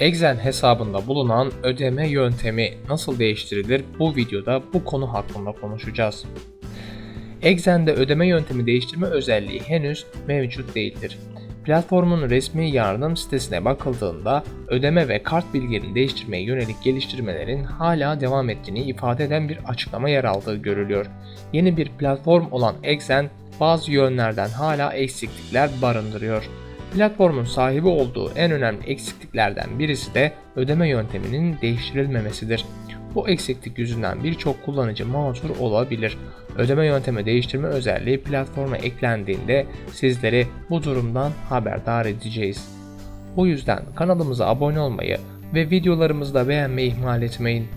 Excel hesabında bulunan ödeme yöntemi nasıl değiştirilir bu videoda bu konu hakkında konuşacağız. Exxen'de ödeme yöntemi değiştirme özelliği henüz mevcut değildir. Platformun resmi yardım sitesine bakıldığında ödeme ve kart bilgilerini değiştirmeye yönelik geliştirmelerin hala devam ettiğini ifade eden bir açıklama yer aldığı görülüyor. Yeni bir platform olan Exxen bazı yönlerden hala eksiklikler barındırıyor. Platformun sahibi olduğu en önemli eksikliklerden birisi de ödeme yönteminin değiştirilmemesidir. Bu eksiklik yüzünden birçok kullanıcı mağdur olabilir. Ödeme yöntemi değiştirme özelliği platforma eklendiğinde sizleri bu durumdan haberdar edeceğiz. Bu yüzden kanalımıza abone olmayı ve videolarımızı da beğenmeyi ihmal etmeyin.